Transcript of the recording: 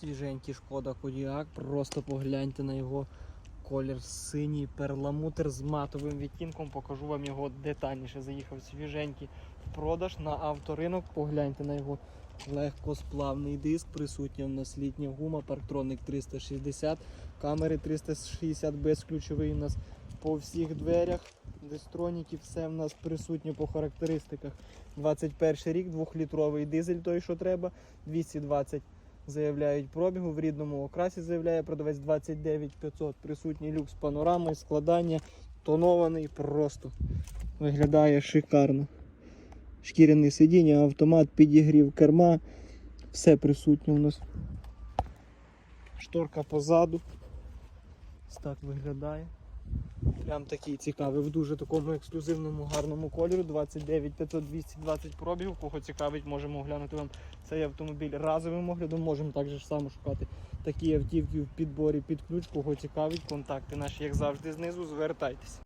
Свіженький шкода Кодіак. Просто погляньте на його колір синій перламутр з матовим відтінком. Покажу вам його детальніше. Заїхав свіженький в продаж на авторинок. Погляньте на його легкосплавний диск. Присутня в нас літня гума, парктроник 360, камери 360 безключовий у нас по всіх дверях. Дистроніки, все в нас присутнє по характеристиках. 21 рік, 2-літровий дизель, той, що треба, 220 заявляють пробігу. В рідному окрасі заявляє продавець 29 500. Присутній люкс панорами, складання, тонований, просто виглядає шикарно. Шкіряне сидіння, автомат, підігрів керма, все присутнє у нас. Шторка позаду. Так виглядає. Прям такий цікавий, в дуже такому ексклюзивному гарному кольору. 29 500 220 пробігів. Кого цікавить, можемо оглянути вам цей автомобіль разовим оглядом. Можемо також само шукати такі автівки в підборі під ключ. Кого цікавить, контакти наші, як завжди, знизу. Звертайтеся.